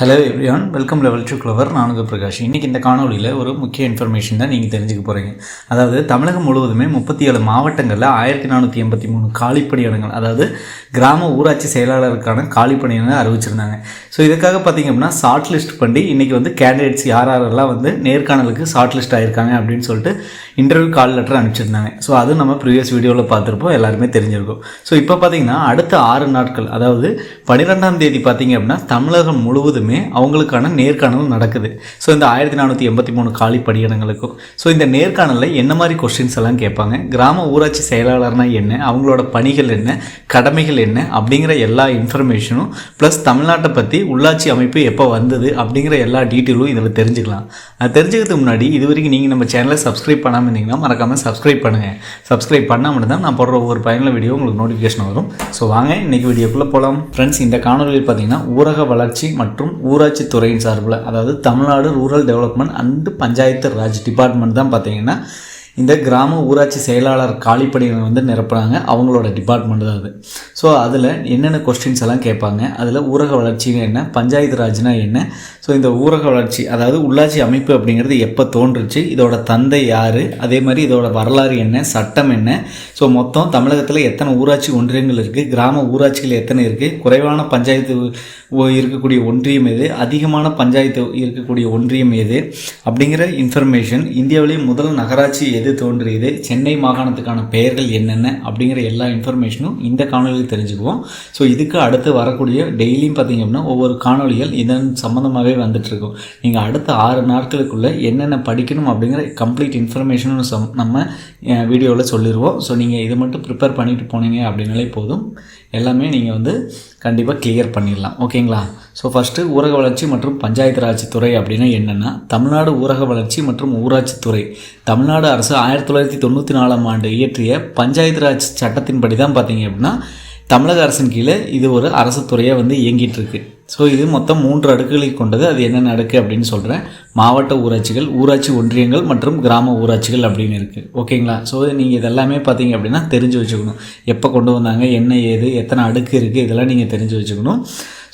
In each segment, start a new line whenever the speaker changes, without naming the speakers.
Hello everyone welcome level to clever நானுங்க பிரகாஷ். இன்றைக்கி இந்த காணொலியில் ஒரு முக்கிய இன்ஃபர்மேஷன் தான் நீங்கள் தெரிஞ்சுக்க போகிறீங்க அதாவது தமிழகம் முழுவதுமே முப்பத்தி ஏழு மாவட்டங்களில் ஆயிரத்தி நானூற்றி எண்பத்தி மூணு காலிப்பணியிடங்கள் அதாவது கிராம ஊராட்சி செயலாளருக்கான காலிப்பணியிடங்கள் அறிவிச்சிருந்தாங்க. ஸோ இதுக்காக பார்த்தீங்க அப்படின்னா ஷார்ட் லிஸ்ட் பண்ணி இன்றைக்கி வந்து கேண்டிடேட்ஸ் யார் யாரெல்லாம் வந்து நேர்காணலுக்கு ஷார்ட் லிஸ்ட் ஆகிருக்காங்க அப்படின்னு சொல்லிட்டு இன்டர்வியூ கால் லெட்டர் அனுப்பிச்சிருந்தாங்க. ஸோ அது நம்ம ப்ரீவியஸ் வீடியோவில் பார்த்துருப்போம் எல்லாருமே தெரிஞ்சிருக்கும். ஸோ இப்போ பார்த்தீங்கன்னா அடுத்த ஆறு நாட்கள் அதாவது பன்னிரெண்டாம் தேதி பார்த்தீங்க அப்படின்னா தமிழகம் முழுவதுமே அவங்களுக்கான நேர்காணல் நடக்குது. ஸோ இந்த ஆயிரத்தி நானூற்றி எண்பத்தி மூணு காலி பணியிடங்களுக்கும் ஸோ இந்த நேர்காணலில் என்ன மாதிரி கொஸ்டின்ஸ் எல்லாம் கேட்பாங்க? கிராம ஊராட்சி செயலாளர்னா என்ன? அவங்களோட பணிகள் என்ன? கடமைகள் என்ன அப்படிங்கிற எல்லா இன்ஃபர்மேஷனும் ப்ளஸ் தமிழ்நாட்டை பற்றி உள்ளாட்சி அமைப்பு எப்போ வந்தது அப்படிங்கிற எல்லா டீட்டெயிலும் இதில் தெரிஞ்சுக்கலாம். அது தெரிஞ்சுக்கிறதுக்கு முன்னாடி இது வரைக்கும் நீங்கள் நம்ம சேனலை சப்ஸ்கிரைப் பண்ணாமல் இருந்தீங்கன்னா மறக்காமல் சப்ஸ்கிரைப் பண்ணுங்கள் சப்ஸ்கிரைப் பண்ணால் மட்டும்தான் நான் போடுற ஒவ்வொரு பயனுள்ள வீடியோ உங்களுக்கு நோட்டிஃபிகேஷன் வரும். ஸோ வாங்க இன்றைக்கி வீடியோக்குள்ளே போகலாம் ஃப்ரெண்ட்ஸ் இந்த காணொலியில் பார்த்தீங்கன்னா ஊரக வளர்ச்சி மற்றும் ஊராட்சி துறையின் சார்பில் அதாவது Tamil Nadu rural development and panchayat Raj department தான் பார்த்தீங்கன்னா இந்த கிராம ஊராட்சி செயலாளர் காலிப்பணிகளை வந்து நிரப்புகிறாங்க அவங்களோட டிபார்ட்மெண்ட் தான் அது. ஸோ அதில் என்னென்ன கொஸ்டின்ஸ் எல்லாம் கேட்பாங்க? அதில் ஊரக வளர்ச்சினா என்ன? பஞ்சாயத்து ராஜ்னா என்ன? ஸோ இந்த ஊரக வளர்ச்சி அதாவது உள்ளாட்சி அமைப்பு அப்படிங்கிறது எப்போ தோன்றுச்சு? இதோட தந்தை யார்? அதே மாதிரி இதோட வரலாறு என்ன? சட்டம் என்ன? ஸோ மொத்தம் தமிழகத்தில் எத்தனை ஊராட்சி ஒன்றியங்கள் இருக்குது கிராம ஊராட்சிகள் எத்தனை இருக்குது குறைவான பஞ்சாயத்து இருக்கக்கூடிய ஒன்றியம் எது? அதிகமான பஞ்சாயத்து இருக்கக்கூடிய ஒன்றியம் எது? அப்படிங்கிற இன்ஃபர்மேஷன் இந்தியாவிலேயே முதல் நகராட்சி எது தோன்றியது சென்னை மாகாணத்துக்கான பெயர்கள் என்னென்ன அப்படிங்கிற எல்லா இன்ஃபர்மேஷனும் இந்த காணொலியில் தெரிஞ்சுக்குவோம். ஸோ இதுக்கு அடுத்து வரக்கூடிய டெய்லியும் பார்த்தீங்க அப்படின்னா ஒவ்வொரு காணொலிகள் இதன் சம்மந்தமாகவே வந்துட்டுருக்கும். நீங்கள் அடுத்த ஆறு நாட்களுக்குள்ளே என்னென்ன படிக்கணும் அப்படிங்கிற கம்ப்ளீட் இன்ஃபர்மேஷனும் சம் நம்ம வீடியோவில் சொல்லிடுவோம் ஸோ நீங்கள் இதை மட்டும் ப்ரிப்பேர் பண்ணிட்டு போனீங்க அப்படின்னாலே போதும். எல்லாமே நீங்கள் வந்து கண்டிப்பாக கிளியர் பண்ணிடலாம். ஓகேங்களா ஸோ ஃபஸ்ட்டு ஊரக வளர்ச்சி மற்றும் பஞ்சாயத்து ராஜ் துறை அப்படின்னா என்னென்னா தமிழ்நாடு ஊரக வளர்ச்சி மற்றும் ஊராட்சி துறை. தமிழ்நாடு அரசு ஆயிரத்தி தொள்ளாயிரத்தி தொண்ணூற்றி நாலாம் ஆண்டு இயற்றிய பஞ்சாயத்து ராஜ் சட்டத்தின்படி தான் பார்த்தீங்க அப்படின்னா தமிழக அரசின் கீழே இது ஒரு அரசு துறையாக வந்து இயங்கிட்டு இருக்கு ஸோ இது மொத்தம் மூன்று அடுக்குகளை கொண்டது. அது என்னென்ன அடுக்கு அப்படின்னு சொல்கிறேன் மாவட்ட ஊராட்சிகள் ஊராட்சி ஒன்றியங்கள் மற்றும் கிராம ஊராட்சிகள் அப்படின்னு இருக்குது ஓகேங்களா ஸோ நீங்கள் இதெல்லாமே பார்த்தீங்க அப்படின்னா தெரிஞ்சு வச்சுக்கணும். எப்போ கொண்டு வந்தாங்க என்ன ஏது எத்தனை அடுக்கு இருக்குது இதெல்லாம் நீங்கள் தெரிஞ்சு வச்சுக்கணும்.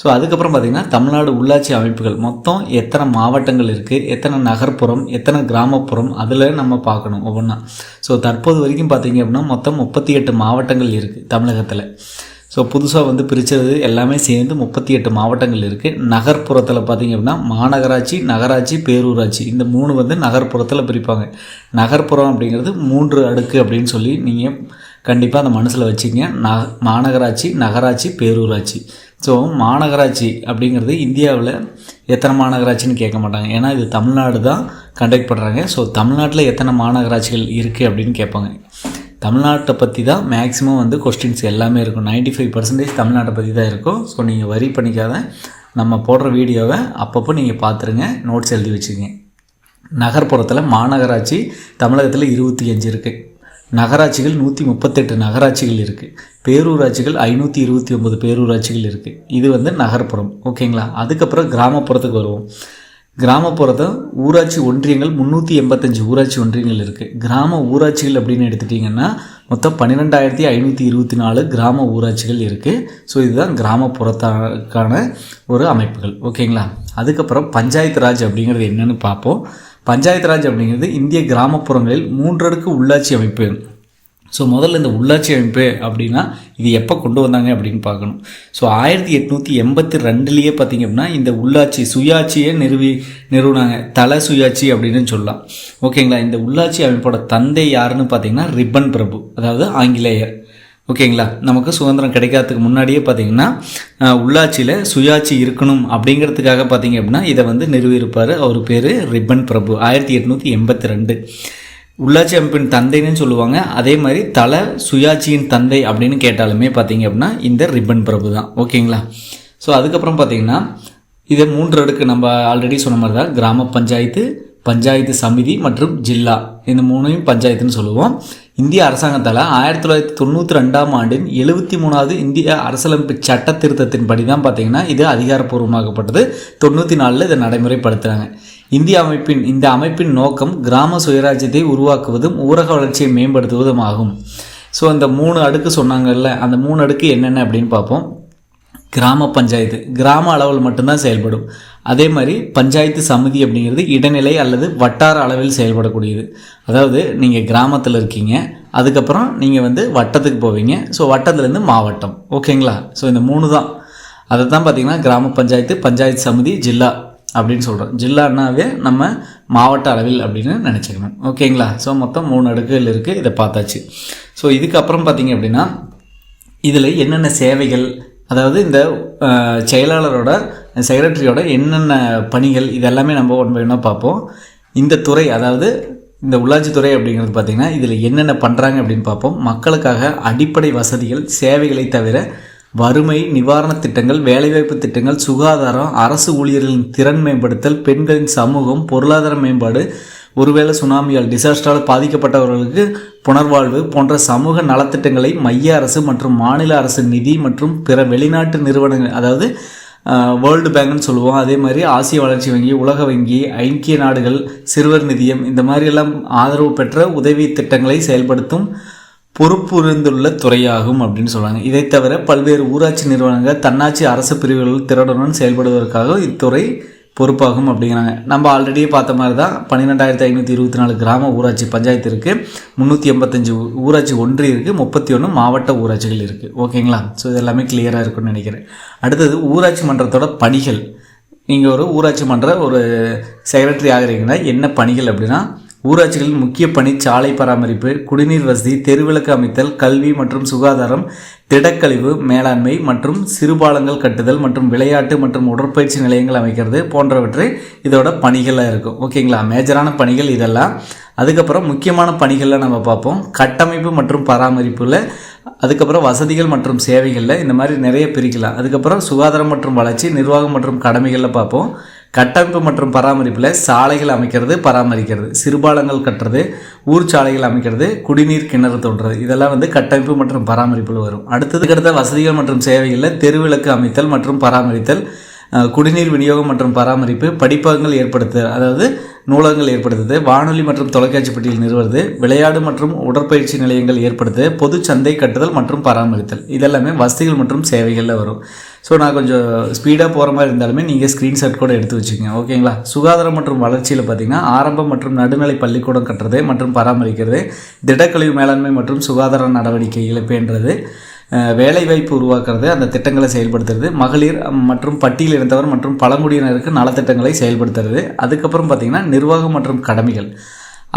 ஸோ அதுக்கப்புறம் பார்த்திங்கன்னா தமிழ்நாடு உள்ளாட்சி அமைப்புகள். மொத்தம் எத்தனை மாவட்டங்கள் இருக்குது எத்தனை நகர்ப்புறம் எத்தனை கிராமப்புறம் அதில் நம்ம பார்க்கணும் ஒவ்வொன்றா ஸோ தற்போது வரைக்கும் பார்த்தீங்க அப்படின்னா மொத்தம் முப்பத்தி எட்டு மாவட்டங்கள் இருக்குது தமிழகத்தில். ஸோ புதுசாக வந்து பிரித்தது எல்லாமே சேர்ந்து முப்பத்தி எட்டு மாவட்டங்கள் இருக்குது நகர்ப்புறத்தில் பார்த்தீங்க அப்படின்னா மாநகராட்சி நகராட்சி பேரூராட்சி. இந்த மூணு வந்து நகர்ப்புறத்தில் பிரிப்பாங்க. நகர்ப்புறம் அப்படிங்கிறது மூன்று அடுக்கு அப்படின்னு சொல்லி நீங்கள் கண்டிப்பாக அந்த மனசில் வச்சுங்க ந மாநகராட்சி நகராட்சி பேரூராட்சி. ஸோ மாநகராட்சி அப்படிங்கிறது இந்தியாவில் எத்தனை மாநகராட்சின்னு கேட்க மாட்டாங்க. ஏன்னா இது தமிழ்நாடு தான் கண்டக்ட் பண்ணுறாங்க ஸோ தமிழ்நாட்டில் எத்தனை மாநகராட்சிகள் இருக்குது அப்படின்னு கேட்பாங்க. தமிழ்நாட்டை பற்றி தான் மேக்ஸிமம் வந்து கொஸ்டின்ஸ் எல்லாமே இருக்கும். 95% ஃபைவ் பர்சன்டேஜ் தமிழ்நாட்டை பற்றி தான் இருக்கும். ஸோ நீங்கள் வரி பண்ணிக்காத. நம்ம போடுற வீடியோவை அப்பப்போ நீங்கள் பார்த்துருங்க. நோட்ஸ் எழுதி வச்சுக்கங்க. நகர்ப்புறத்தில் மாநகராட்சி தமிழகத்தில் இருபத்தி அஞ்சு இருக்குது நகராட்சிகள் நூற்றி முப்பத்தெட்டு நகராட்சிகள் இருக்குது பேரூராட்சிகள் ஐநூற்றி இருபத்தி ஒம்பது பேரூராட்சிகள் இருக்குது இது வந்து நகர்ப்புறம். ஓகேங்களா அதுக்கப்புறம் கிராமப்புறத்துக்கு வருவோம். கிராமப்புறத்தை ஊராட்சி ஒன்றியங்கள் முந்நூற்றி எண்பத்தஞ்சு ஊராட்சி ஒன்றியங்கள் இருக்குது கிராம ஊராட்சிகள் அப்படின்னு எடுத்துட்டிங்கன்னா மொத்தம் பன்னிரெண்டாயிரத்தி ஐநூற்றி இருபத்தி நாலு கிராம ஊராட்சிகள் இருக்குது ஸோ இதுதான் கிராமப்புறத்தான ஒரு அமைப்புகள். ஓகேங்களா? அதுக்கப்புறம் பஞ்சாயத்து ராஜ் அப்படிங்கிறது என்னன்னு பார்ப்போம். பஞ்சாயத்து ராஜ் அப்படிங்கிறது இந்திய கிராமப்புறங்களில் மூன்றடுக்கு உள்ளாட்சி அமைப்பு. ஸோ முதல்ல இந்த உள்ளாட்சி அமைப்பு அப்படின்னா இது எப்போ கொண்டு வந்தாங்க அப்படின்னு பார்க்கணும். ஸோ ஆயிரத்தி எட்நூற்றி எண்பத்தி ரெண்டுலேயே பார்த்தீங்க அப்படின்னா இந்த உள்ளாட்சி சுயாட்சியை நிறுவி நிறுவனாங்க. தலை சுயாட்சி அப்படின்னு சொல்லலாம். ஓகேங்களா? இந்த உள்ளாட்சி அமைப்போட தந்தை யாருன்னு பார்த்தீங்கன்னா ரிப்பன் பிரபு அதாவது ஆங்கிலேயர். ஓகேங்களா? நமக்கு சுதந்திரம் கிடைக்காததுக்கு முன்னாடியே பார்த்தீங்கன்னா உள்ளாட்சியில் சுயாட்சி இருக்கணும் அப்படிங்கிறதுக்காக பார்த்தீங்க அப்படின்னா இதை வந்து நிறுவியிருப்பார். அவர் பேர் ரிப்பன் பிரபு. ஆயிரத்தி எட்நூற்றி எண்பத்தி ரெண்டு. உள்ளாட்சி அமைப்பின் தந்தைன்னு சொல்லுவாங்க. அதே மாதிரி தலை சுயாட்சியின் தந்தை அப்படின்னு கேட்டாலுமே பார்த்தீங்க அப்படின்னா இந்த ரிப்பன் பிரபு தான். ஓகேங்களா? ஸோ அதுக்கப்புறம் பார்த்தீங்கன்னா இதை மூன்று அடுக்கு நம்ம ஆல்ரெடி சொன்ன மாதிரி தான். கிராம பஞ்சாயத்து பஞ்சாயத்து சமிதி மற்றும் ஜில்லா. இந்த மூணையும் பஞ்சாயத்துன்னு சொல்லுவோம். இந்திய அரசாங்கத்தால் ஆயிரத்தி தொள்ளாயிரத்தி தொண்ணூற்றி ரெண்டாம் ஆண்டின் எழுபத்தி மூணாவது இந்திய அரசியலமைப்பு சட்ட திருத்தத்தின் படி தான் பார்த்தீங்கன்னா இது அதிகாரப்பூர்வமாக்கப்பட்டது. தொண்ணூற்றி நாலில் இதை நடைமுறைப்படுத்துகிறாங்க இந்திய அமைப்பின் இந்த அமைப்பின் நோக்கம் கிராம சுயராஜ்யத்தை உருவாக்குவதும் ஊரக வளர்ச்சியை மேம்படுத்துவதும் ஆகும். ஸோ அந்த மூணு அடுக்கு சொன்னாங்கல்ல அந்த மூணு அடுக்கு என்னென்ன அப்படின்னு பார்ப்போம். கிராம பஞ்சாயத்து. கிராம அளவில் மட்டும்தான் செயல்படும். அதே மாதிரி பஞ்சாயத்து சமிதி அப்படிங்கிறது இடைநிலை அல்லது வட்டார அளவில் செயல்படக்கூடியது. அதாவது நீங்கள் கிராமத்தில் இருக்கீங்க அதுக்கப்புறம் நீங்கள் வந்து வட்டத்துக்கு போவீங்க. ஸோ வட்டத்துலேருந்து மாவட்டம். ஓகேங்களா ஸோ இந்த மூணு தான். அதை தான் பார்த்தீங்கன்னா கிராம பஞ்சாயத்து பஞ்சாயத்து சமிதி ஜில்லா. அப்படின்னு சொல்கிறோம் ஜில்லானாவே நம்ம மாவட்ட அளவில் அப்படின்னு நினச்சிக்கணும். ஓகேங்களா? ஸோ மொத்தம் மூணு அடுக்குகள் இருக்குது இதை பார்த்தாச்சு. ஸோ இதுக்கப்புறம் பார்த்தீங்க அப்படின்னா இதில் என்னென்ன சேவைகள் அதாவது இந்த செயலாளரோட செக்ரட்டரியோட என்னென்ன பணிகள் இதெல்லாமே நம்ம ஒன் பை பார்ப்போம். இந்த துறை அதாவது இந்த உள்ளாட்சித்துறை அப்படிங்கிறது பார்த்திங்கன்னா இதில் என்னென்ன பண்ணுறாங்க அப்படின்னு பார்ப்போம். மக்களுக்காக அடிப்படை வசதிகள் சேவைகளை தவிர வறுமை நிவாரணத் திட்டங்கள் வேலைவாய்ப்பு திட்டங்கள் சுகாதாரம் அரசு ஊழியர்களின் திறன் மேம்படுத்தல் பெண்களின் சமூகம் பொருளாதார மேம்பாடு ஒருவேளை சுனாமியால் டிசாஸ்டரால் பாதிக்கப்பட்டவர்களுக்கு புனர்வாழ்வு போன்ற சமூக நலத்திட்டங்களை மைய அரசு மற்றும் மாநில அரசு நிதி மற்றும் பிற வெளிநாட்டு நிறுவனங்கள் அதாவது வேர்ல்டு பேங்க்னு சொல்லுவோம். அதே மாதிரி ஆசிய வளர்ச்சி வங்கி உலக வங்கி ஐக்கிய நாடுகள் சிறுவர் நிதியம் இந்த மாதிரியெல்லாம் ஆதரவு பெற்ற உதவி திட்டங்களை செயல்படுத்தும் பொறுப்புரிந்துள்ள துறையாகும் அப்படின்னு சொல்கிறாங்க இதை தவிர பல்வேறு ஊராட்சி நிறுவனங்கள் தன்னாட்சி அரசு பிரிவுகள் திறனுடன் செயல்படுவதற்காக இத்துறை பொறுப்பாகும் அப்படிங்கிறாங்க. நம்ம ஆல்ரெடியே பார்த்த மாதிரி தான் பன்னிரெண்டாயிரத்தி ஐநூற்றி இருபத்தி நாலு கிராம ஊராட்சி பஞ்சாயத்து இருக்குது முந்நூற்றி எண்பத்தஞ்சு ஊராட்சி ஒன்று இருக்குது முப்பத்தி ஒன்று மாவட்ட ஊராட்சிகள் இருக்குது ஓகேங்களா? ஸோ இது எல்லாமே கிளியராக இருக்கும்னு நினைக்கிறேன். அடுத்தது ஊராட்சி மன்றத்தோட பணிகள். நீங்கள் ஒரு ஊராட்சி மன்ற ஒரு செக்ரட்டரி ஆகிறீங்கன்னா என்ன பணிகள் அப்படின்னா ஊராட்சிகளின் முக்கிய பணி சாலை பராமரிப்பு குடிநீர் வசதி தெருவிளக்கு அமைத்தல் கல்வி மற்றும் சுகாதாரம் திடக்கழிவு மேலாண்மை மற்றும் சிறுபாலங்கள் கட்டுதல் மற்றும் விளையாட்டு மற்றும் உடற்பயிற்சி நிலையங்கள் அமைக்கிறது போன்றவற்றை இதோட பணிகளாக இருக்கும். ஓகேங்களா? மேஜரான பணிகள் இதெல்லாம். அதுக்கப்புறம் முக்கியமான பணிகளில் நம்ம பார்ப்போம். கட்டமைப்பு மற்றும் பராமரிப்பில் அதுக்கப்புறம் வசதிகள் மற்றும் சேவைகளில் இந்த மாதிரி நிறைய பிரிக்கலாம். அதுக்கப்புறம் சுகாதாரம் மற்றும் வளர்ச்சி நிர்வாகம் மற்றும் கடமைகளில் பார்ப்போம். கட்டமைப்பு மற்றும் பராமரிப்பில் சாலைகள் அமைக்கிறது பராமரிக்கிறது. சிறுபாலங்கள் கட்டுறது ஊர் சாலைகள் அமைக்கிறது குடிநீர் கிணறு தோன்றது இதெல்லாம் வந்து கட்டமைப்பு மற்றும் பராமரிப்பில் வரும். அடுத்ததுக்கடுத்த வசதிகள் மற்றும் சேவைகளில் தெருவிளக்கு அமைத்தல் மற்றும் பராமரித்தல் குடிநீர் விநியோகம் மற்றும் பராமரிப்பு படிப்பகங்கள் ஏற்படுத்துதல் அதாவது நூலகங்கள் ஏற்படுத்துது வானொலி மற்றும் தொலைக்காட்சி பெட்டியில் நிறுவது விளையாடு மற்றும் உடற்பயிற்சி நிலையங்கள் ஏற்படுத்துது பொது சந்தை கட்டுதல் மற்றும் பராமரித்தல். இதெல்லாமே வசதிகள் மற்றும் சேவைகளில் வரும். ஸோ நான் கொஞ்சம் ஸ்பீடாக போகிற மாதிரி இருந்தாலுமே நீங்கள் ஸ்க்ரீன்ஷாட் கூட எடுத்து வச்சுக்கோங்க ஓகேங்களா? சுகாதாரம் மற்றும் வளர்ச்சியில் பார்த்தீங்கன்னா ஆரம்ப மற்றும் நடுநிலை பள்ளிக்கூடம் கட்டுறது மற்றும் பராமரிக்கிறது திடக்கழிவு மேலாண்மை மற்றும் சுகாதார நடவடிக்கைகளை இழப்புன்றது வேலைவாய்ப்பு உருவாக்குறது அந்த திட்டங்களை செயல்படுத்துறது மகளிர் மற்றும் பட்டியல் இருந்தவர் மற்றும் பழங்குடியினருக்கு நலத்திட்டங்களை செயல்படுத்துறது அதுக்கப்புறம் பார்த்திங்கன்னா நிர்வாகம் மற்றும் கடமைகள்.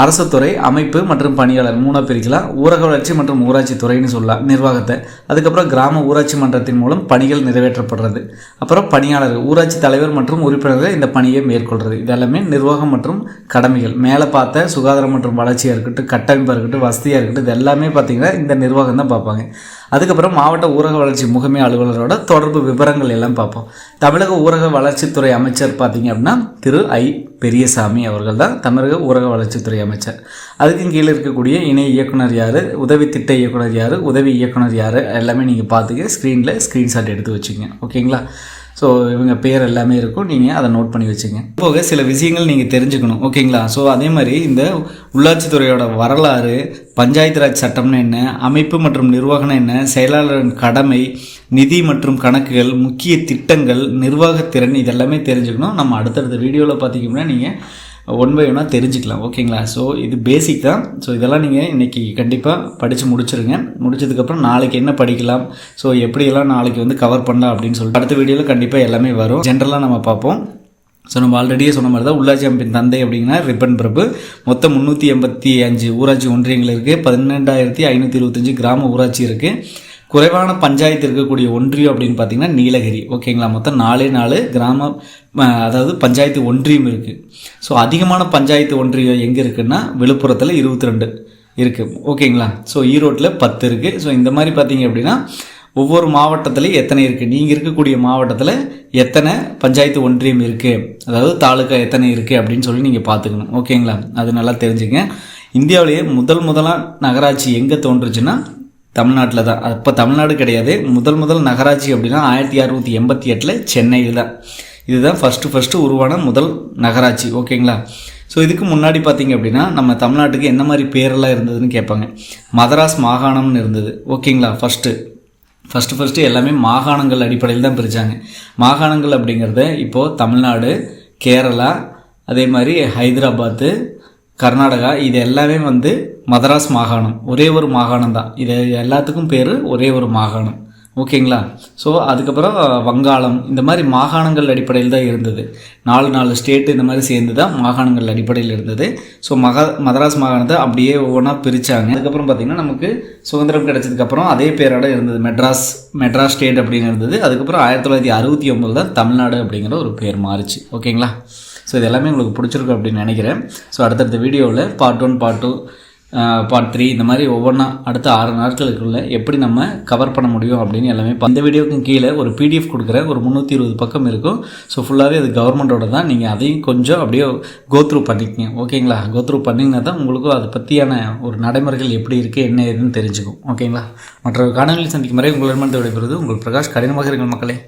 அரசுத்துறை அமைப்பு மற்றும் பணியாளர் மூணாக பிரிக்கலாம். ஊரக வளர்ச்சி மற்றும் ஊராட்சி துறைன்னு சொல்லலாம் நிர்வாகத்தை. அதுக்கப்புறம் கிராம ஊராட்சி மன்றத்தின் மூலம் பணிகள் நிறைவேற்றப்படுறது. அப்புறம் பணியாளர் ஊராட்சி தலைவர் மற்றும் உறுப்பினர்கள் இந்த பணியை மேற்கொள்கிறது இதெல்லாமே நிர்வாகம் மற்றும் கடமைகள். மேலே பார்த்த சுகாதாரம் மற்றும் வளர்ச்சியாக இருக்கட்டும் கட்டமைப்பாக இருக்கட்டும் வசதியாக இருக்கட்டும் இது எல்லாமே பார்த்திங்கன்னா இந்த நிர்வாகம் தான் பார்ப்பாங்க. அதுக்கப்புறம் மாவட்ட ஊரக வளர்ச்சி முகமை அலுவலரோட தொடர்பு விவரங்கள் எல்லாம் பார்ப்போம். தமிழக ஊரக வளர்ச்சித்துறை அமைச்சர் பார்த்தீங்க அப்படின்னா திரு ஐ பெரியசாமி அவர்கள் தான் தமிழக ஊரக வளர்ச்சித்துறை அமைச்சர். அதுக்கு கீழே இருக்கக்கூடிய இணை இயக்குனர் யார் உதவி திட்ட இயக்குனர் யார் உதவி இயக்குனர் யார் எல்லாமே நீங்கள் பார்த்துக்க ஸ்க்ரீனில் ஸ்க்ரீன்ஷாட் எடுத்து வச்சுங்க ஓகேங்களா ஸோ இவங்க பேர் எல்லாமே இருக்கும். நீங்கள் அதை நோட் பண்ணி வச்சுங்க. போக சில விஷயங்கள் நீங்கள் தெரிஞ்சுக்கணும். ஓகேங்களா? ஸோ அதே மாதிரி இந்த உள்ளாட்சித்துறையோட வரலாறு பஞ்சாயத்து ராஜ் சட்டம்னு என்ன அமைப்பு மற்றும் நிர்வாகம் என்ன செயலாளரின் கடமை நிதி மற்றும் கணக்குகள் முக்கிய திட்டங்கள் நிர்வாகத்திறன் இதெல்லாமே தெரிஞ்சுக்கணும். நம்ம அடுத்தடுத்த வீடியோவில் பார்த்தீங்கன்னா நீங்கள் ஒன் பை ஒன்னாக தெரிஞ்சுக்கலாம். ஓகேங்களா ஸோ இது பேசிக் தான். ஸோ இதெல்லாம் நீங்கள் இன்றைக்கி கண்டிப்பாக படித்து முடிச்சிருங்க. முடிச்சதுக்கப்புறம் நாளைக்கு என்ன படிக்கலாம்? ஸோ எப்படியெல்லாம் நாளைக்கு வந்து கவர் பண்ணலாம் அப்படின்னு சொல்லிட்டு அடுத்த வீடியோவில் கண்டிப்பாக எல்லாமே வரும். ஜென்ரலாக நம்ம பார்ப்போம். ஸோ நம்ம ஆல்ரெடியே சொன்ன மாதிரி தான் உள்ளாட்சி அமைப்பின் தந்தை அப்படிங்கன்னா ரிப்பன் பிரபு. மொத்தம் முந்நூற்றி எண்பத்தி அஞ்சு ஊராட்சி ஒன்றியங்கள் இருக்குது பன்னெண்டாயிரத்தி ஐநூற்றி இருபத்தஞ்சி கிராம ஊராட்சி இருக்குது குறைவான பஞ்சாயத்து இருக்கக்கூடிய ஒன்றியம் அப்படின்னு பார்த்தீங்கன்னா நீலகிரி. ஓகேங்களா? மொத்தம் நாலே நாலு கிராம அதாவது பஞ்சாயத்து ஒன்றியம் இருக்குது ஸோ அதிகமான பஞ்சாயத்து ஒன்றியம் எங்கே இருக்குன்னா விழுப்புரத்தில் இருபத்தி ரெண்டு இருக்குது ஓகேங்களா? ஸோ ஈரோட்டில் பத்து இருக்குது ஸோ இந்த மாதிரி பார்த்தீங்க அப்படின்னா ஒவ்வொரு மாவட்டத்துலேயும் எத்தனை இருக்குது நீங்கள் இருக்கக்கூடிய மாவட்டத்தில் எத்தனை பஞ்சாயத்து ஒன்றியம் இருக்குது அதாவது தாலுக்கா எத்தனை இருக்குது அப்படின்னு சொல்லி நீங்கள் பார்த்துக்கணும். ஓகேங்களா? அது நல்லா தெரிஞ்சுங்க. இந்தியாவிலேயே முதல் முதலாக நகராட்சி எங்கே தோன்றுச்சுன்னா தமிழ்நாட்டில் தான். அப்போ தமிழ்நாடு கிடையாது. முதல் முதல் நகராட்சி அப்படின்னா ஆயிரத்தி அறுநூற்றி எண்பத்தி எட்டில் சென்னையில். தான் இதுதான் ஃபஸ்ட்டு ஃபஸ்ட்டு உருவான முதல் நகராட்சி. ஓகேங்களா? ஸோ இதுக்கு முன்னாடி பார்த்தீங்க அப்படின்னா நம்ம தமிழ்நாட்டுக்கு என்ன மாதிரி பேரெல்லாம் இருந்ததுன்னு கேட்பாங்க. மதராஸ் மாகாணம்னு இருந்தது. ஓகேங்களா? ஃபஸ்ட்டு ஃபஸ்ட்டு ஃபஸ்ட்டு எல்லாமே மாகாணங்கள் அடிப்படையில் தான் பிரித்தாங்க மாகாணங்கள் அப்படிங்கிறத இப்போது தமிழ்நாடு கேரளா அதே மாதிரி ஹைதராபாத்து கர்நாடகா இது எல்லாமே வந்து மதராஸ் மாகாணம். ஒரே ஒரு மாகாணம் தான். இது எல்லாத்துக்கும் பேர் ஒரே ஒரு மாகாணம். ஓகேங்களா? ஸோ அதுக்கப்புறம் வங்காளம். இந்த மாதிரி மாகாணங்கள் அடிப்படையில் தான் இருந்தது. நாலு நாலு ஸ்டேட்டு இந்த மாதிரி சேர்ந்து தான் மாகாணங்கள் அடிப்படையில் இருந்தது. ஸோ மகா மதராஸ் மாகாணத்தை அப்படியே ஒவ்வொன்றா பிரித்தாங்க அதுக்கப்புறம் பார்த்திங்கன்னா நமக்கு சுதந்திரம் கிடைச்சதுக்கப்புறம் அதே பேரோட இருந்தது மெட்ராஸ் மெட்ராஸ் ஸ்டேட் அப்படின்னு இருந்தது அதுக்கப்புறம் ஆயிரத்தி தொள்ளாயிரத்தி அறுபத்தி ஒம்பது தான் தமிழ்நாடு அப்படிங்கிற ஒரு பேர் மாறுச்சு. ஓகேங்களா? ஸோ இது எல்லாமே உங்களுக்கு பிடிச்சிருக்கும் அப்படின்னு நினைக்கிறேன். ஸோ அடுத்தடுத்த வீடியோவில் part one part two part three இந்த மாதிரி ஒவ்வொன்றா அடுத்த ஆறு நாட்களுக்குள்ள எப்படி நம்ம கவர் பண்ண முடியும் அப்படின்னு எல்லாமே இப்போ இந்த வீடியோக்கும் கீழே ஒரு பிடிஎஃப் கொடுக்குறேன். ஒரு முந்நூற்றி இருபது பக்கம் இருக்கும். ஸோ ஃபுல்லாகவே அது கவர்மெண்ட்டோட தான். நீங்கள் அதையும் கொஞ்சம் அப்படியே கோத்ரூ பண்ணிக்கங்க. ஓகேங்களா கோத்ரூ பண்ணிங்கன்னா தான் உங்களுக்கும் அதை பற்றியான ஒரு நடைமுறைகள் எப்படி இருக்குது என்ன ஏதுன்னு தெரிஞ்சுக்கும். ஓகேங்களா மற்ற காணொலி சந்திக்கும் வரை உங்களிடமிருந்து விடைபெறுவது உங்கள் பிரகாஷ். கடினமாக இருங்கள் மக்களே.